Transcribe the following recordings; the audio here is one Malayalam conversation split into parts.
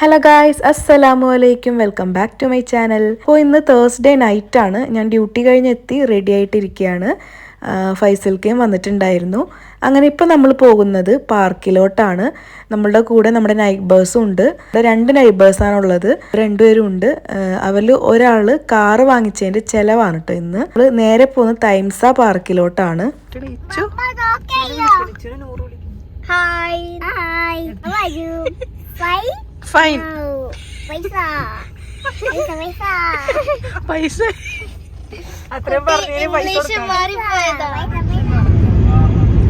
ഹലോ ഗായ്സ് അസ്സലാമു അലൈക്കും welcome back to my channel അപ്പോൾ ഇന്ന് തേഴ്സ്ഡേ നൈറ്റ് ആണ്. ഞാൻ ഡ്യൂട്ടി കഴിഞ്ഞെത്തി റെഡി ആയിട്ടിരിക്കുകയാണ്. ഫൈസൽക്കയും വന്നിട്ടുണ്ടായിരുന്നു. അങ്ങനെ ഇപ്പോൾ നമ്മൾ പോകുന്നത് പാർക്കിലോട്ടാണ്. നമ്മളുടെ കൂടെ നമ്മുടെ നൈബേഴ്സും ഉണ്ട്. രണ്ട് നൈബേഴ്സാണ് ഉള്ളത്. രണ്ടുപേരും ഉണ്ട്. അവരിൽ ഒരാൾ കാറ് വാങ്ങിച്ചതിന്റെ ചിലവാണ് കേട്ടോ ഇന്ന്. നമ്മൾ നേരെ പോകുന്ന തൈംസ പാർക്കിലോട്ടാണ്. Hi Hi. Fine paisa. Paisa. Paisa, paisa. പൈസ അത്രയും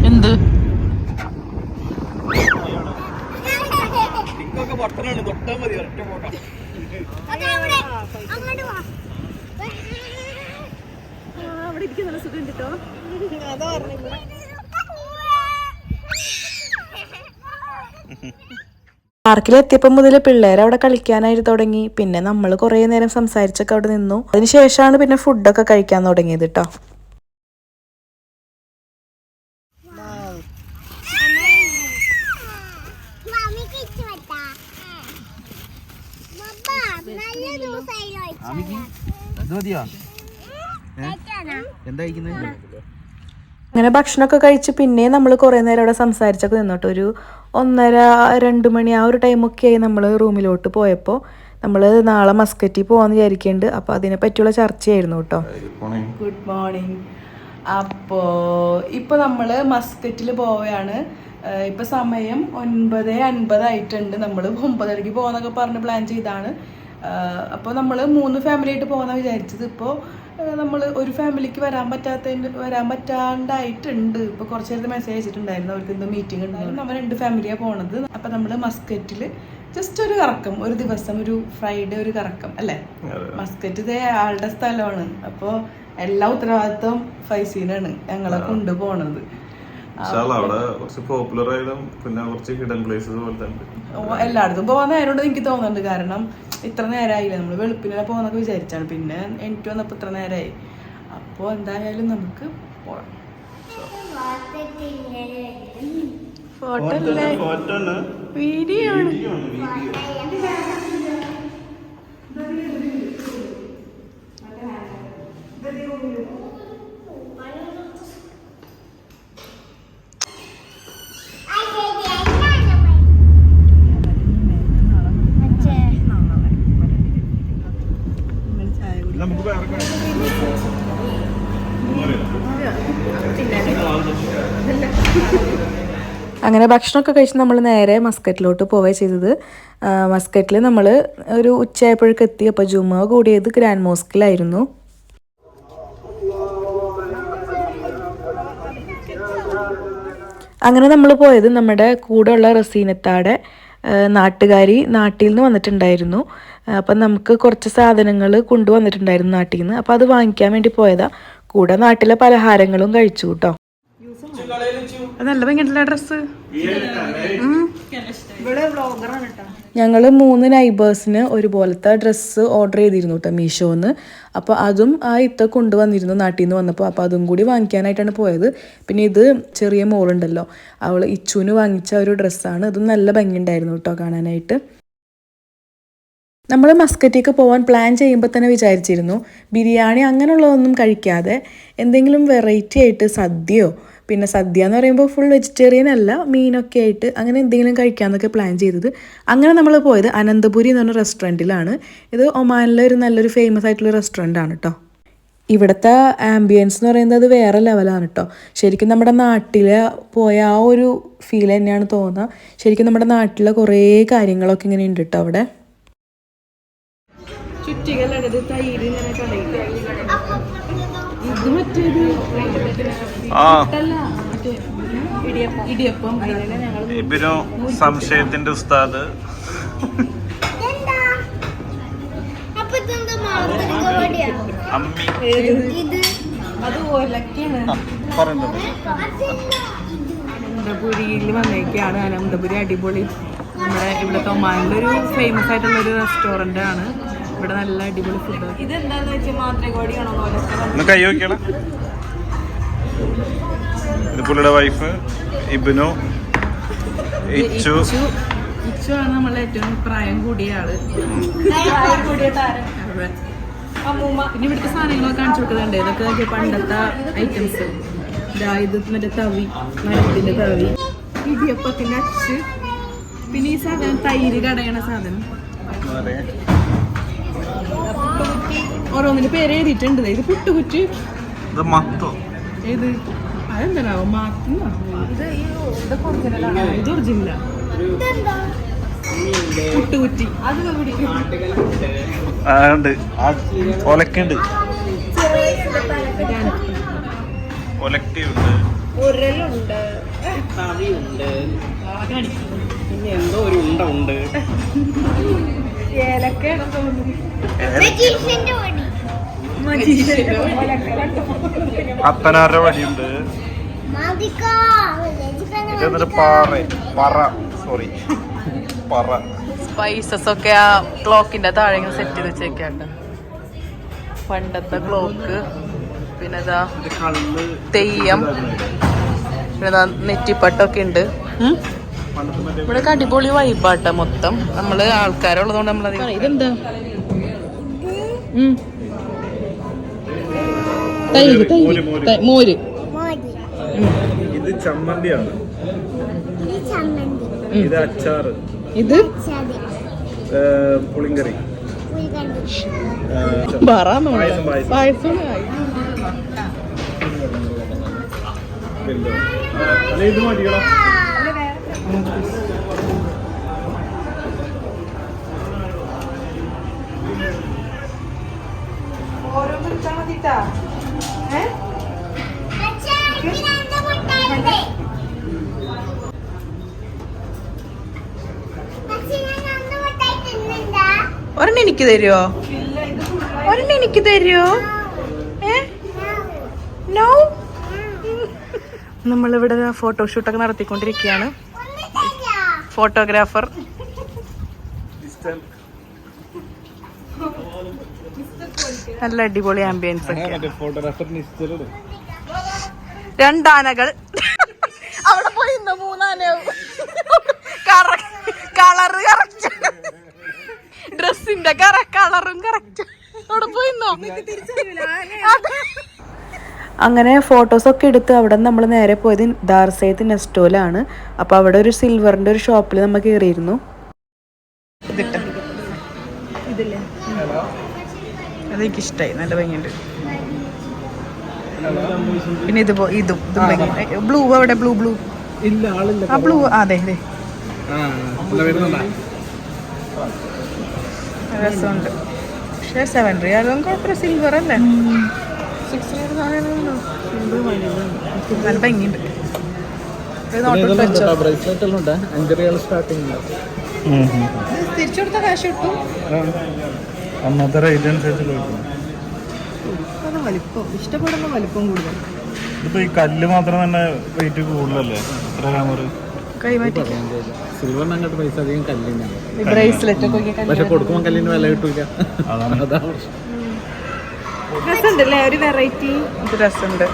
എന്ത്? അതെ, അവിടെ. അങ്ങോട്ട് വാ. അവിടെ ഇരിക്കുന്ന നല്ല സുഖം കേട്ടോ പാർക്കിലെത്തിയപ്പോൾ മുതൽ പിള്ളേർ അവിടെ കളിക്കാനായിട്ട് തുടങ്ങി. പിന്നെ നമ്മൾ കുറേ നേരം സംസാരിച്ചൊക്കെ അവിടെ നിന്നു. അതിനുശേഷമാണ് പിന്നെ ഫുഡൊക്കെ കഴിക്കാൻ തുടങ്ങിയത് കേട്ടോ? എന്താ കഴിക്കുന്നത് അങ്ങനെ ഭക്ഷണമൊക്കെ കഴിച്ച് പിന്നെ നമ്മൾ കുറേ നേരം അവിടെ സംസാരിച്ചൊക്കെ നിന്നോട്ട്. ഒരു ഒന്നര രണ്ട് മണി ആ ഒരു ടൈമൊക്കെ ആയി നമ്മൾ റൂമിലോട്ട് പോയപ്പോൾ നമ്മൾ നാളെ മസ്കറ്റിൽ പോകാമെന്ന് വിചാരിക്കുന്നുണ്ട് അപ്പോൾ അതിനെ പറ്റിയുള്ള ചർച്ചയായിരുന്നു കേട്ടോ. ഗുഡ് മോർണിംഗ് അപ്പോൾ ഇപ്പോൾ നമ്മൾ മസ്കറ്റിൽ പോവുകയാണ്. ഇപ്പോൾ സമയം ഒൻപത് അൻപതായിട്ടുണ്ട് നമ്മൾ ഒമ്പതരയ്ക്ക് പോകാന്നൊക്കെ പറഞ്ഞ് പ്ലാൻ ചെയ്താണ്. അപ്പോൾ നമ്മൾ മൂന്ന് ഫാമിലി ആയിട്ട് പോകാമെന്നാണ് വിചാരിച്ചത്. ഇപ്പോൾ നമ്മൾ ഒരു ഫാമിലിക്ക് വരാൻ പറ്റാത്തതിന്റെ വരാൻ പറ്റാണ്ടായിട്ടുണ്ട്. ഇപ്പോൾ കുറച്ച് നേരത്തെ മെസ്സേജ് അയച്ചിട്ടുണ്ടായിരുന്നു. അവർക്ക് എന്തോ മീറ്റിംഗ് ഉണ്ടായിരുന്നു നമ്മൾ രണ്ട് ഫാമിലിയാണ് പോണത്. അപ്പോൾ നമ്മൾ മസ്കറ്റിൽ ജസ്റ്റ് ഒരു കറക്കം ഒരു ദിവസം ഒരു ഫ്രൈഡേ ഒരു കറക്കം അല്ലേ? മസ്കറ്റ് ഇതേ ആളുടെ സ്ഥലമാണ്. അപ്പോൾ എല്ലാ ഉത്തരവാദിത്വം ഫൈസീനാണ്. ഞങ്ങളെ കൊണ്ടുപോണത് അവിടെ കുറച്ച് പോപ്പുലർ ആയതും പിന്നെ കുറച്ച് ഹിഡൻ പ്ലേസസ് പോലത്തെ എല്ലായിടത്തും പോകാൻ നേരമുണ്ട് എനിക്ക് തോന്നുന്നുണ്ട്. കാരണം ഇത്ര നേരമായില്ല നമ്മൾ വെളുപ്പിനെ പോകാന്നൊക്കെ വിചാരിച്ചാണ്. പിന്നെ എനിക്ക് വന്നപ്പോൾ ഇത്ര നേരമായി അപ്പോൾ എന്തായാലും നമുക്ക് പോകാം ഫോട്ടോ വീഡിയോ ആണ് നമുക്ക് വേറെ അങ്ങനെ ഭക്ഷണമൊക്കെ കഴിച്ച് നമ്മൾ നേരെ മസ്കറ്റിലോട്ട് പോവുക ചെയ്തത്. മസ്കറ്റിൽ നമ്മൾ ഒരു ഉച്ചയായപ്പോഴേക്ക് എത്തി. അപ്പോൾ ജുമ കൂടിയത് ഗ്രാൻഡ് മോസ്കിലായിരുന്നു. അങ്ങനെ നമ്മൾ പോയത് നമ്മുടെ കൂടെയുള്ള റസീനത്താടെ നാട്ടുകാരി നാട്ടിൽ നിന്ന് വന്നിട്ടുണ്ടായിരുന്നു. അപ്പം നമുക്ക് കുറച്ച് സാധനങ്ങൾ കൊണ്ടുവന്നിട്ടുണ്ടായിരുന്നു നാട്ടിൽ നിന്ന്. അപ്പോൾ അത് വാങ്ങിക്കാൻ വേണ്ടി പോയതാ. കൂടെ നാട്ടിലെ പലഹാരങ്ങളും കഴിച്ചു കേട്ടോ. നല്ല ഭംഗിയുള്ള ഡ്രസ്സ് ഞങ്ങൾ മൂന്ന് നൈബേഴ്സിന് ഒരുപോലത്തെ ഡ്രസ്സ് ഓർഡർ ചെയ്തിരുന്നു കേട്ടോ മീഷോന്ന്. അപ്പോൾ അതും ആ ഇത്ത കൊണ്ടുവന്നിരുന്നു നാട്ടിൽ നിന്ന് വന്നപ്പോൾ അപ്പോൾ അതും കൂടി വാങ്ങിക്കാനായിട്ടാണ് പോയത്. പിന്നെ ഇത് ചെറിയ മോളുണ്ടല്ലോ. അവൾ ഇച്ചുവിന് വാങ്ങിച്ച ഒരു ഡ്രസ്സാണ് അതും നല്ല ഭംഗിയുണ്ടായിരുന്നു കേട്ടോ കാണാനായിട്ട്. നമ്മൾ മസ്കറ്റേക്ക് പോകാൻ പ്ലാൻ ചെയ്യുമ്പോൾ തന്നെ വിചാരിച്ചിരുന്നു. ബിരിയാണി അങ്ങനെയുള്ളതൊന്നും കഴിക്കാതെ എന്തെങ്കിലും വെറൈറ്റി ആയിട്ട് സദ്യയോ പിന്നെ സദ്യ എന്ന് പറയുമ്പോൾ ഫുൾ വെജിറ്റേറിയൻ അല്ല മീനൊക്കെ ആയിട്ട് അങ്ങനെ എന്തെങ്കിലും കഴിക്കാമെന്നൊക്കെ പ്ലാൻ ചെയ്തത്. അങ്ങനെ നമ്മൾ പോയത് അനന്തപുരി എന്ന് പറഞ്ഞ റെസ്റ്റോറന്റിലാണ് ഇത് ഒമാനിലെ ഒരു നല്ലൊരു ഫേമസ് ആയിട്ടുള്ള റെസ്റ്റോറന്റ് ആണ് കേട്ടോ ഇവിടുത്തെ ആംബിയൻസ് എന്ന് പറയുന്നത് വേറെ ലെവലാണ് കേട്ടോ ശരിക്കും നമ്മുടെ നാട്ടിൽ പോയ ആ ഒരു ഫീൽ തന്നെയാണ് തോന്നുക. ശരിക്കും നമ്മുടെ നാട്ടിലെ കുറേ കാര്യങ്ങളൊക്കെ ഇങ്ങനെ ഉണ്ട് കേട്ടോ അവിടെ. ചുറ്റികളത് തൈര് ഇങ്ങനെ മറ്റേത് ആ. ഇബിനു സംശയത്തിന്റെ ഉസ്താദ്? അമ്മി. അത്? അനന്തപുരിയിൽ വന്നേക്കാണ്. അനന്തപുരി അടിപൊളി. നമ്മുടെ ഇവിടുത്തെ ഒമാനിലെ ഒരു ഫേമസ് ആയിട്ടുള്ള ഒരു റെസ്റ്റോറന്റ് ആണ്. ഇവിടെ നല്ല അടിപൊളി ഫുഡ് ഇത് വെച്ചാൽ മാത്രമേ കോടിയാണോ കൈ നോക്കിയാളെ ഇത് പുള്ളിയുടെ വൈഫ് ഇബിനു ഇച്ചു. ഇച്ചു. ആണ് നമ്മളെ ഏറ്റവും പ്രായം കൂടിയ ആൾ. പ്രായം കൂടിയ താരം അമ്മൂമ്മ. പിന്നെ ഇവിടുത്തെ സാധനങ്ങളൊക്കെ കാണിച്ചു കൊടുക്കുന്നുണ്ട്. ഇതൊക്കെ പണ്ടത്തെ ഐറ്റംസ് ഇത് മറ്റേ തവി മരത്തിന്റെ തവി. ഇടിയപ്പത്തിന്റെ അച്ച്. പിന്നെ ഈ സാധനം തൈര് കടയണ സാധനം. ഓരോന്നിന്റെ പേര് എഴുതിയിട്ടുണ്ട്. ദേ ഇത് പുട്ടുകുറ്റി. ഇത് മത്തോ. ഏത്? അതെന്താണാവോ മാറ്റുന്ന ഇത് ഒറിജിനലാ പുട്ടുകുറ്റി. അത് ഒലക്കുണ്ട്. ഒലക്കയുണ്ട് ഉരലുണ്ട്. പിന്നെ എന്തോ ഒരു ഉണ്ട ഉണ്ട്. പൊടി അത്തനാരുടെ വടിയുണ്ട്. മാതിക്കാ. ഇത് എന്നിട്ട് പാറ പറ സോറി പറ സ്പൈസസ് ഒക്കെ ആ ക്ലോക്കിന്റെ താഴെ സെറ്റ് ചെയ്ത് വെച്ചേക്കാട്ടോ. പണ്ടത്തെ ക്ലോക്ക്. പിന്നെ ഇതാ തെയ്യം. പിന്നെ നെറ്റിപ്പട്ടൊക്കെ ഉണ്ട്. ഇവിടെ അടിപൊളി വൈബാട്ട മൊത്തം. നമ്മൾ ആൾക്കാരുള്ളതുകൊണ്ട് നമ്മളത് ഇതെന്താ? ഉം. തൈര് തൈര് മോര്, ഇത് ചമ്മന്തിയാണ്. ചമ്മന്തി. ഇത് അച്ചാറ്. ഇത്? പുളിങ്കറി. പായസം, ഇത് മതിയോ ഒരെണ്ണം എനിക്ക് തരുമോ ഒരെണ്ണം എനിക്ക് തരുമോ ഏ? നോ നമ്മളിവിടെ ഫോട്ടോഷൂട്ടൊക്കെ നടത്തിക്കൊണ്ടിരിക്കുകയാണ്. ഫോട്ടോഗ്രാഫർ. നല്ല അടിപൊളി ആംബിയൻസ് ഒക്കെ രണ്ടാനകൾ. അവിടെ പോയി ഇന്ന് മൂന്നാനയാവും കളറ് കറക്റ്റ് ഡ്രസ്സിന്റെ കറ കളറും കറക്റ്റ് അവിടെ പോയിന്നോ അങ്ങനെ ഫോട്ടോസൊക്കെ എടുത്ത് അവിടെ നമ്മൾ നേരെ പോയത് ദാർസയത്ത് നെസ്റ്റോലാണ്. അപ്പോൾ അവിടെ ഒരു സിൽവറിന്റെ ഒരു ഷോപ്പിൽ നമ്മൾ കയറിയിരുന്നു ഇതില്ലേ? അതെനിക്ക് ഇഷ്ടമായി നല്ല ഭംഗിയുണ്ട്. പിന്നെ ഇത് ഇതും ഇതും ബ്ലൂ അവിടെ ബ്ലൂ ബ്ലൂ. ആ ബ്ലൂ അതെ അതെ. രസമുണ്ട്. പക്ഷേ സെവൻ റിയാലും കുഴപ്പമില്ല. സിൽവർ അല്ലേ? നല്ല ഭംഗിയുണ്ട് തിരിച്ചു കൊടുത്ത കാശ് കിട്ടും. അന്നത്തെ റേറ്റ് അനുസരിച്ച് വലിപ്പം ഇഷ്ടപ്പെടുന്ന വലിപ്പം കൂടുതൽ ഇതിപ്പോ ഈ കല്ല് മാത്രം തന്നെ റേറ്റ് കൂടുതലല്ലേ എത്ര ഗ്രാമർ സിൽവറിന് അങ്ങോട്ട് പൈസ അധികം കല്ലിനാണ് പക്ഷെ കൊടുക്കുമ്പോൾ കല്ലിന് വില കിട്ടൂല. അതാണ് അതാ പ്രശ്നം. രസമുണ്ടല്ലേ? ഒരു വെറൈറ്റി ഇത് രസമുണ്ട്.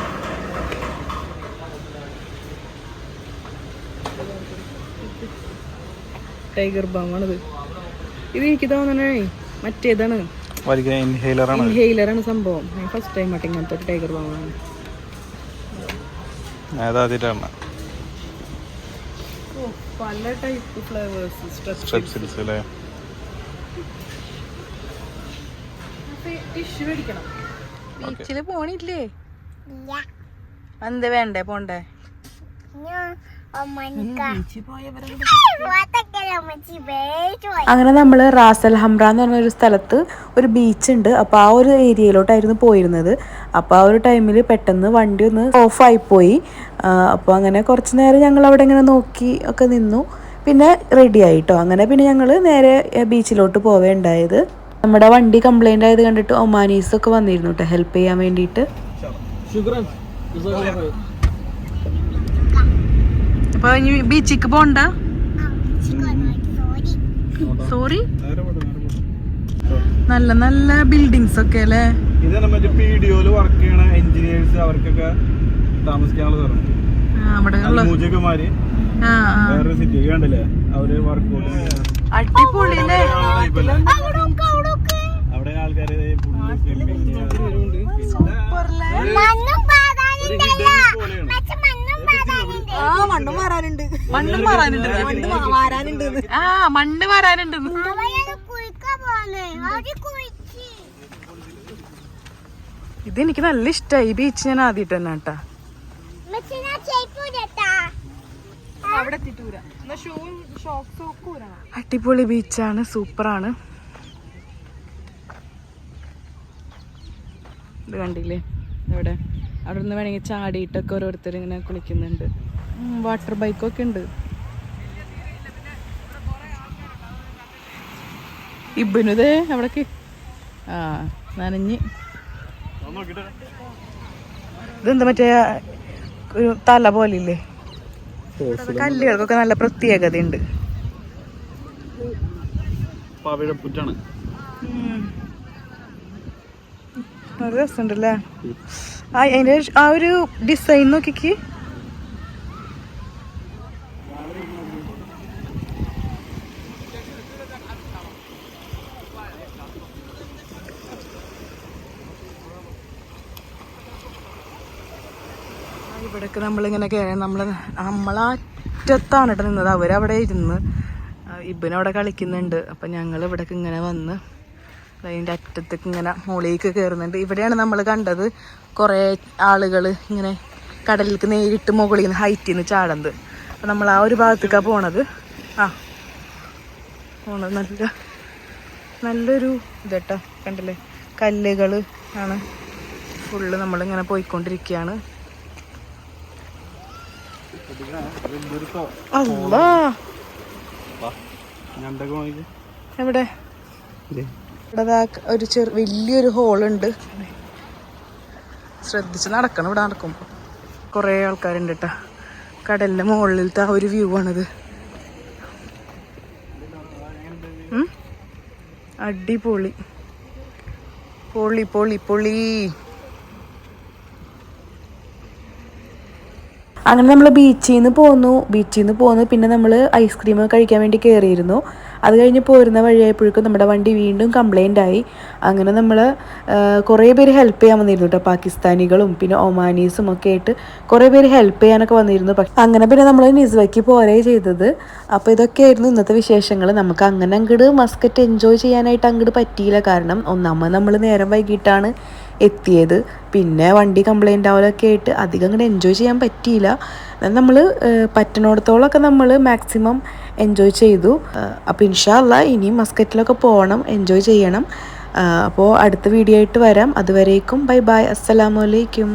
ടൈഗർ ബാമാണിത് ഇത് എനിക്ക് തോന്നണേ മറ്റേതാണ്. ഇൻഹെയിലറാണ് സംഭവം. ഞാൻ ഫസ്റ്റ് ടൈം ആയിട്ട് ഇങ്ങനത്തെ ഒരു ടൈഗർ ബാമാണ് പല ടൈപ്പ് ഫ്ലേവേഴ്സ് ടിഷ്യൂ മേടിക്കണം. ബീച്ചിൽ പോണില്ലേ? എന്ത് വേണ്ടേ? പോണ്ടേ? അങ്ങനെ നമ്മൾ റാസൽ ഹംറ എന്ന് പറഞ്ഞ ഒരു സ്ഥലത്ത് ഒരു ബീച്ച് ഉണ്ട് അപ്പോൾ ആ ഒരു ഏരിയയിലോട്ടായിരുന്നു പോയിരുന്നത്. അപ്പോൾ ആ ഒരു ടൈമിൽ പെട്ടെന്ന് വണ്ടി ഒന്ന് ഓഫായി പോയി. അപ്പോൾ അങ്ങനെ കുറച്ച് നേരം ഞങ്ങൾ അവിടെ ഇങ്ങനെ നോക്കി ഒക്കെ നിന്നു. പിന്നെ റെഡി ആയിട്ടോ അങ്ങനെ പിന്നെ ഞങ്ങൾ നേരെ ബീച്ചിലോട്ട് പോവേണ്ടായത്. നമ്മുടെ വണ്ടി കംപ്ലൈന്റ് ആയത് കണ്ടിട്ട് ഒമാനീസ് ഒക്കെ വന്നിരുന്നു കേട്ടോ ഹെൽപ്പ് ചെയ്യാൻ വേണ്ടിയിട്ട്. ഇനി ബീച്ചിക്ക് പോണ്ട? സോറി സോറി നല്ല നല്ല ബിൽഡിങ്സ് ഒക്കെ അല്ലേ? മറ്റേ വർക്ക് ചെയ്യണ എഞ്ചിനീയേഴ്സ് അവർക്കൊക്കെ താമസിക്കാനുള്ള മൂജകുമാര് ആ മണ്ണും മണ്ണും മണ്ണും മാറാനുണ്ട്. മണ്ണും മാറാനുണ്ട്. മണ്ണ് മാ- മാറാനുണ്ട്. ആ മണ്ണ് വരാനുണ്ട് ഇത് എനിക്ക് നല്ല ഇഷ്ടമായി ഈ ബീച്ച് ഞാൻ ആദ്യമായിട്ട് തന്നെ കേട്ടാ അടിപൊളി ബീച്ചാണ് സൂപ്പറാണ്. ഇത് കണ്ടില്ലേ? ഇവിടെ അവിടെ. നിന്ന് വേണമെങ്കിൽ ചാടിയിട്ടൊക്കെ ഓരോരുത്തർ ഇങ്ങനെ കുളിക്കുന്നുണ്ട്. വാട്ടർ ബൈക്കൊക്കെ ഉണ്ട്. ഇബിനുതേ അവിടേക്ക്. ആ നനഞ്ഞ്. ഇതെന്താ മറ്റേ ഒരു തല പോലില്ലേ? കല്ലുകൾക്കൊക്കെ നല്ല പ്രത്യേകതയുണ്ട്. പവിഴപ്പുറ്റാണ്. നല്ല രസമുണ്ടല്ലേ? ആ അതിന്റെ ആ ഒരു ഡിസൈൻ നോക്കിക്ക്. ഇവിടേക്ക് നമ്മളിങ്ങനെ കയറി നമ്മൾ നമ്മളാറ്റത്താണ് കേട്ടോ നിന്നത്. അവരവിടെ ഇരുന്ന് ഇബിനവിടെ കളിക്കുന്നുണ്ട്. അപ്പം ഞങ്ങൾ ഇവിടേക്ക് ഇങ്ങനെ വന്ന് അതിന്റെ അറ്റത്തേക്ക് ഇങ്ങനെ മുകളിലേക്ക് കയറുന്നുണ്ട് ഇവിടെയാണ് നമ്മൾ കണ്ടത് കുറേ ആളുകൾ ഇങ്ങനെ കടലിലേക്ക് നേരിട്ട് മുകളിൽ നിന്ന് ഹൈറ്റിൽ നിന്ന് ചാടുന്നത്. അപ്പം നമ്മൾ ആ ഒരു ഭാഗത്തേക്കാണ് പോണത്. ആ പോണത് നല്ല നല്ലൊരു ഇതട്ടോ കണ്ടില്ലേ? കല്ലുകൾ ആണ് ഫുള്ള് നമ്മളിങ്ങനെ പോയിക്കൊണ്ടിരിക്കുകയാണ് അല്ലാ എവിടെ? ഇവിടെ ഒരു ചെറു വലിയൊരു ഹോളുണ്ട് ശ്രദ്ധിച്ച് നടക്കണം ഇവിടെ നടക്കുമ്പോൾ കുറേ ആൾക്കാരുണ്ട് കേട്ടോ കടലിന്റെ മുകളിലത്തെ ആ ഒരു വ്യൂ ആണിത്? അടിപൊളി. പൊളി പൊളി പൊളി. അങ്ങനെ നമ്മൾ ബീച്ചിൽ നിന്ന് പോന്നു. ബീച്ചിൽ നിന്ന് പോന്നു. പിന്നെ നമ്മൾ ഐസ്ക്രീം കഴിക്കാൻ വേണ്ടി കയറിയിരുന്നു അത് കഴിഞ്ഞ് പോരുന്ന വഴിയായപ്പോഴേക്കും നമ്മുടെ വണ്ടി വീണ്ടും കംപ്ലൈന്റ് ആയി. അങ്ങനെ നമ്മൾ കുറേ പേര് ഹെൽപ്പ് ചെയ്യാൻ വന്നിരുന്നു കേട്ടോ പാകിസ്ഥാനികളും പിന്നെ ഒമാനീസും ഒക്കെ ആയിട്ട് കുറേ പേര് ഹെൽപ്പ് ചെയ്യാനൊക്കെ വന്നിരുന്നു. പക്ഷെ അങ്ങനെ പിന്നെ നമ്മൾ നിസ്വയ്ക്ക് പോരേ ചെയ്തത്. അപ്പോൾ ഇതൊക്കെയായിരുന്നു ഇന്നത്തെ വിശേഷങ്ങൾ നമുക്ക് അങ്ങനെ അങ്ങോട്ട് മസ്കറ്റ് എൻജോയ് ചെയ്യാനായിട്ട് അങ്ങോട്ട് പറ്റിയില്ല. കാരണം ഒന്നാമത് നമ്മൾ നേരം വൈകിട്ടാണ് എത്തിയത്. പിന്നെ വണ്ടി കംപ്ലൈന്റ് ആവലൊക്കെ ആയിട്ട് അധികം അങ്ങോട്ട് എൻജോയ് ചെയ്യാൻ പറ്റിയില്ല. നമ്മൾ പറ്റണോടത്തോളമൊക്കെ നമ്മൾ മാക്സിമം എൻജോയ് ചെയ്തു. അപ്പോൾ ഇൻഷാല്ല ഇനിയും മസ്കറ്റിലൊക്കെ പോകണം എൻജോയ് ചെയ്യണം. അപ്പോൾ അടുത്ത വീഡിയോ ആയിട്ട് വരാം. അതുവരേക്കും ബൈ ബൈ. അസ്സലാമലൈക്കും